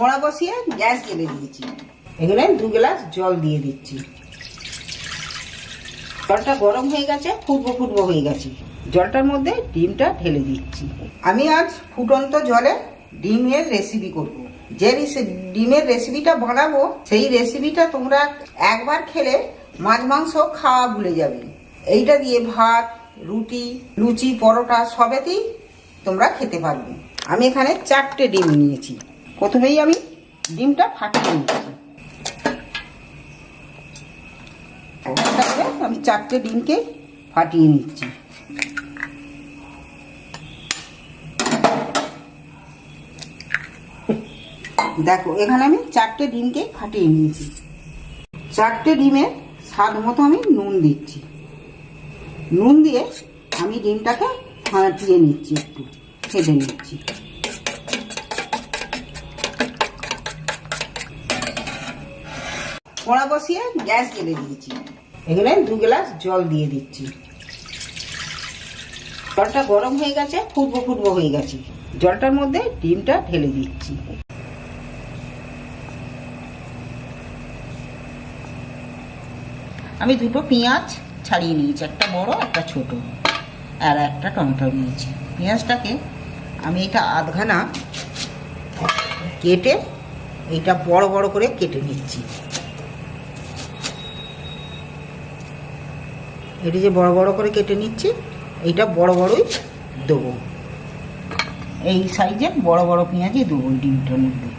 কড়া বসিয়ে গ্যাস জ্বেলে দিয়েছি। এখানে দু গ্লাস জল দিয়ে দিচ্ছি। জলটা গরম হয়ে গেছে, ফুটবো ফুটবো হয়ে গেছে। জলটার মধ্যে ডিমটা ঢেলে দিচ্ছি। আমি আজ ফুটন্ত জলে ডিমের রেসিপি করব। যে ডিমের রেসিপিটা বানাবো, সেই রেসিপিটা তোমরা একবার খেলে মাছ, মাংস খাওয়া ভুলে যাবে। এইটা দিয়ে ভাত, রুটি, লুচি, পরোটা সবেতেই তোমরা খেতে পারবে। আমি এখানে চারটে ডিম নিয়েছি। প্রথমেই আমি ডিমটা ফাটিয়ে নিচ্ছি। আমি চারটে ডিমকে ফাটিয়ে নিচ্ছি। দেখো, এখানে আমি চারটে ডিমকে ফাটিয়ে নিয়েছি। চারটে ডিমে স্বাদ মতো আমি নুন দিচ্ছি। নুন দিয়ে আমি ডিমটাকে ফাটিয়ে নিচ্ছি, একটু, ফেটে নিচ্ছি। কড়া বসিয়ে গ্যাস জ্বেলে দিয়েছি। এখানে দু গ্লাস জল দিয়ে দিচ্ছি। জলটা গরম হয়ে গেছে, ফুটবো ফুটবো হয়ে গেছে। জলটার মধ্যে ডিমটা ঢেলে দিচ্ছি। আমি দুটো পেঁয়াজ ছাড়িয়ে নিয়েছি, একটা বড়, একটা ছোট। আর একটা টমেটো নিয়েছি। পেঁয়াজটাকে আমি এটা আধখানা কেটে, এটা বড় বড় করে কেটে নিচ্ছি। এটি যে বড় বড় করে কেটে নিচ্ছি, এইটা বড় বড়ই দেবো। এই সাইজের বড় বড় পেঁয়াজই দেবো এই ডিমটার মধ্যে।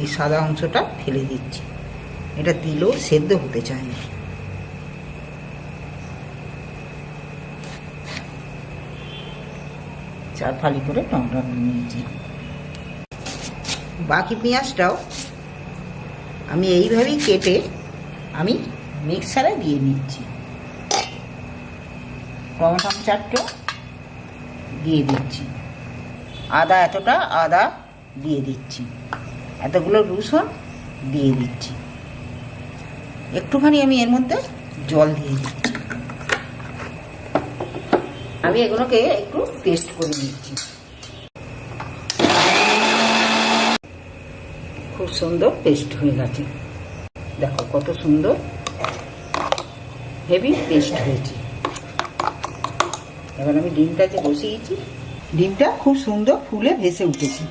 এই সাদা অংশটা ফেলে দিচ্ছি। এটা দিলেও সেদ্ধ হতে চায় না। চার ফালি করে টমেটো নিয়েছি। বাকি পেঁয়াজটাও আমি এইভাবেই কেটে আমি মিক্সারে দিয়ে নিচ্ছি। টমেটো চারটে দিয়ে দিচ্ছি। আদা এতটা আদা দিয়ে দিচ্ছি। এতগুলো রসুন দিয়ে দিচ্ছি। একটুখানি আমি এর মধ্যে জল দিয়ে দিচ্ছি। আমি এগুলোকে একটু পেস্ট করে নিচ্ছি। খুব সুন্দর পেস্ট হয়ে গেছে। দেখো কত সুন্দর হেভি পেস্ট হয়েছে। এবার আমি ডিমটা যে বসিয়েছি, ডিমটা খুব সুন্দর ফুলে ভেসে উঠেছে।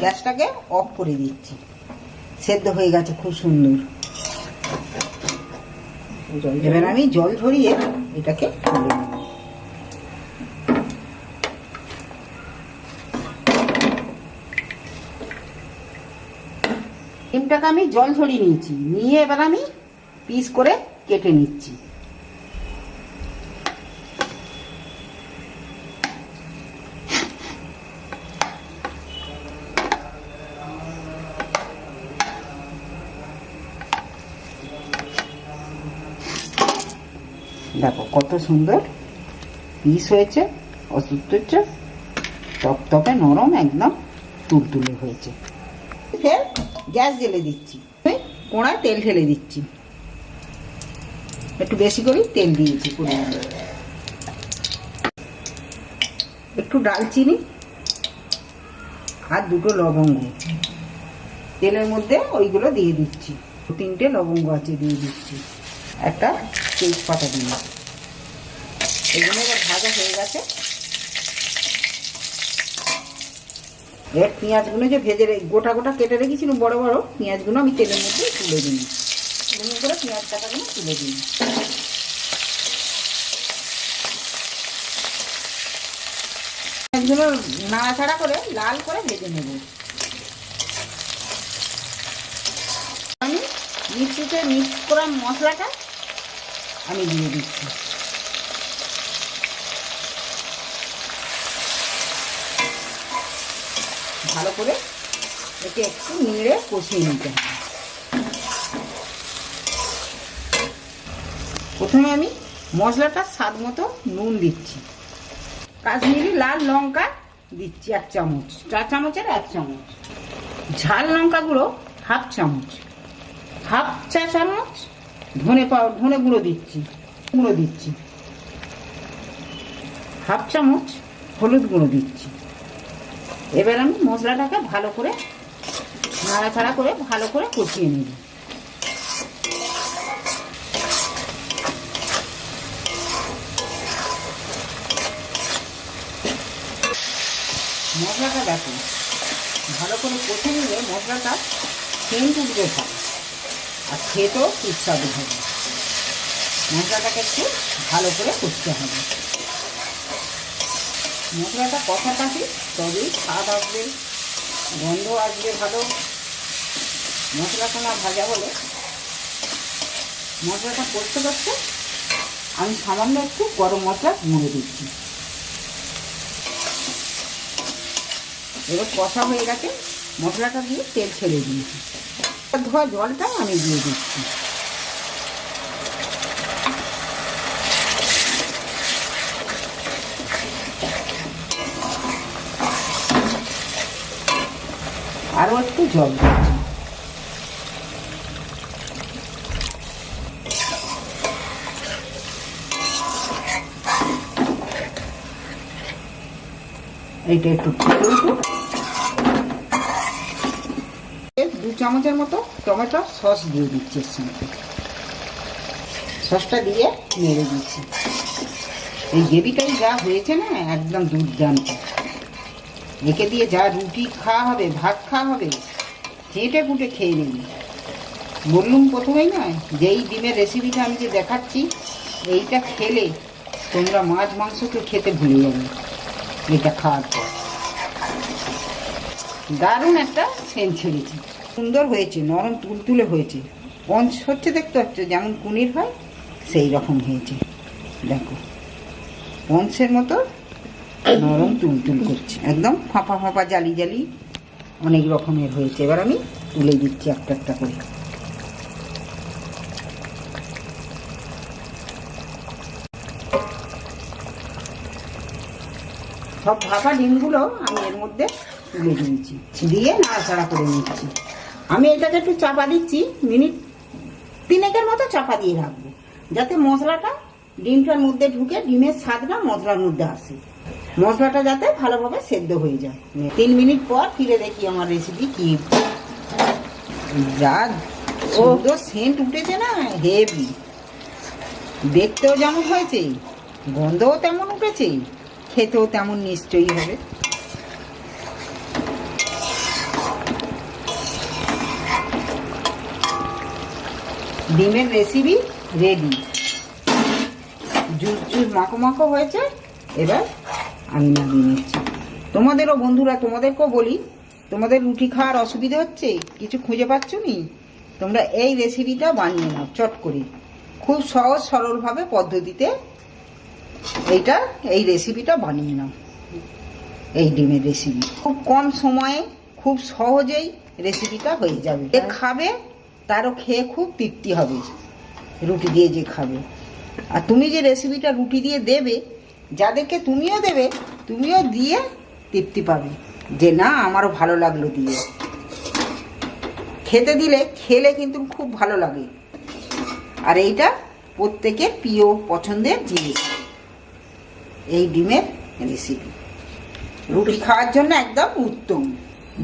গ্যাসটাকে অফ করে দিচ্ছি। সেদ্ধ হয়ে গেছে খুব সুন্দর। এবার আমি জল ধরিয়ে এটাকে তুলে নেব। ডিমটাকে আমি জল ঝরিয়ে নিয়েছি। নিয়ে এবার আমি পিস করে কেটে নিচ্ছি। দেখো কত সুন্দর পিস হয়েছে অসুস্থ টকটকে নরম একদম তুলতুলে হয়েছে। ফের গ্যাস জ্বেলে দিচ্ছি এই কোড়ায় তেল ঢেলে দিচ্ছি। একটু বেশি করে তেল দিয়েছি একটু ডালচিনি আর দুটো লবঙ্গ। তেলের মধ্যে ওইগুলো দিয়ে দিচ্ছি। তিনটে লবঙ্গ আছে দিয়ে দিচ্ছি। একটা তেজপাতা দিয়ে। এগুলো ভাজা হয়ে গেছে। এবার পেঁয়াজগুলো যে ভেজে রে- গোটা গোটা কেটে রেখেছিলাম বড় বড় পেঁয়াজগুলো আমি তেলের মধ্যে তুলে দিই এগুলো করে পেঁয়াজ কাটাগুলো তুলে দিই পেঁয়াজগুলো নাড়াচাড়া করে লাল করে ভেজে নেব। আমি মিক্সিতে মিক্স করা মশলাটা আমি দিয়ে দিচ্ছি। ভালো করে একে একটু নেড়ে কষিয়ে নিতে হবে। প্রথমে আমি মশলাটা স্বাদ মতো নুন দিচ্ছি। কাশ্মীরি লাল লঙ্কা দিচ্ছি এক চামচ, চার চামচের এক চামচ। ঝাল লঙ্কা গুঁড়ো হাফ চামচ, হাফ চা চামচ ধনে পাউ ধনে গুঁড়ো দিচ্ছি গুঁড়ো দিচ্ছি। হাফ চামচ হলুদ গুঁড়ো দিচ্ছি। এবার আমি মশলাটাকে ভালো করে নাড়াচাড়া করে ভালো করে কষিয়ে নেব। মশলাটা দেখো ভালো করে কষে নিলে মশলাটা সেন্ট উঠবে ভালো আর খেতেও সুস্বাদু হবে। মশলাটাকে একটু ভালো করে কষতে হবে। মশলাটা কষা থাকি তবেই স্বাদ আসবে, গন্ধ আসবে ভালো। মশলাটা না ভাজা হলে মশলাটা করতে করতে আমি সামান্য একটু গরম মশলা মুড়ে দিচ্ছি। এবার কষা হয়ে গেছে, মশলাটা দিয়ে তেল ছেড়ে দিয়েছি। ধোয়া জলটা আমি দিয়ে দিচ্ছি। আরও একটু জল দিচ্ছি। এইটা একটু দু চামচের মতো টমেটো সস দিয়ে দিচ্ছি এর সঙ্গে। সসটা দিয়ে নেড়ে দিচ্ছি। এই গ্রেভিটাই যা হয়েছে না, একদম দুর্দান্ত। একে দিয়ে যা রুটি খাওয়া হবে, ভাত খাওয়া হবে, চেটে কুটে খেয়ে নেবে। বললুম প্রথমেই নয় যেই ডিমের রেসিপিটা আমি যে দেখাচ্ছি, এইটা খেলে তোমরা মাছ মাংসকে খেতে ভুলে যাবে, এটা খাওয়ার পর। দারুণ একটা সেন্ট ছেড়েছে। সুন্দর হয়েছে, নরম তুলতুলে হয়েছে। পঞ্চ হচ্ছে দেখতে পাচ্ছ, যেমন কুনির হয় সেই রকম হয়েছে। দেখো, পঞ্চের মতো নরম তুলতুল করছে। একদম ফাঁপা ফাঁপা জালি জালি অনেক রকমের হয়েছে। এবার আমি তুলে দিচ্ছি একটা একটা করে। সব ফাঁকা ডিমগুলো আমি এর মধ্যে তুলে দিয়েছি। দিয়ে নাড়াচাড়া করে নিচ্ছি। আমি এটাকে একটু চাপা দিচ্ছি, মিনিট তিনেকের মতো চাপা দিয়ে রাখব। যাতে মশলাটা ডিমটার মধ্যে ঢুকে, ডিমের স্বাদটা মশলার মধ্যে আসে। মশলাটা যাতে ভালোভাবে সেদ্ধ হয়ে যায়। তিন মিনিট পর ফিরে দেখি আমার রেসিপি কি। যা সুন্দর সেন্ট উঠেছে না হেভি দেখতেও যেমন হয়েছে, গন্ধও তেমন উঠেছে, খেতেও তেমন নিশ্চয়ই হবে। ডিমের রেসিপি রেডি জুস জুস মাখো মাখো হয়েছে, এবার আমি নামিয়ে নিচ্ছি। তোমাদেরও বন্ধুরা, তোমাদেরকেও বলি, তোমাদের রুটি খাওয়ার অসুবিধা হচ্ছে? কিছু খুঁজে পাচ্ছ নি? তোমরা এই রেসিপিটা বানিয়ে নাও, চট করে। খুব সহজ, সরলভাবে পদ্ধতিতে এইটা, এই রেসিপিটা বানিয়ে নাও। এই ডিমের রেসিপি খুব কম সময়ে, খুব সহজেই রেসিপিটা হয়ে যাবে। যে খাবে, তারও খেয়ে খুব তৃপ্তি হবে। রুটি দিয়ে যে খাবে। আর তুমি যে রেসিপিটা রুটি দিয়ে দেবে যাদেরকে তুমিও দেবে, তুমিও দিয়ে তৃপ্তি পাবে। যে না, আমারও ভালো লাগল দিয়ে। খেতে দিলে, খেলে কিন্তু খুব ভালো লাগে। আর এইটা প্রত্যেকের প্রিয় পছন্দের জিনিস। এই ডিমের রেসিপি রুটি খাওয়ার জন্য একদম উত্তম।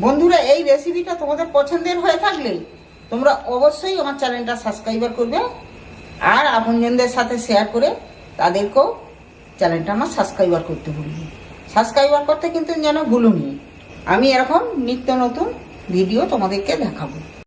বন্ধুরা, এই রেসিপিটা তোমাদের পছন্দের হয়ে থাকলে তোমরা অবশ্যই আমার চ্যানেলটা সাবস্ক্রাইবার করবে আর আপনজনদের সাথে শেয়ার করে তাদেরকেও চ্যানেলটা আমার সাবস্ক্রাইবার করতে ভুলবে সাবস্ক্রাইবার করতে কিন্তু যেন ভুলুনি। আমি এরকম নিত্য নতুন ভিডিও তোমাদেরকে দেখাবো।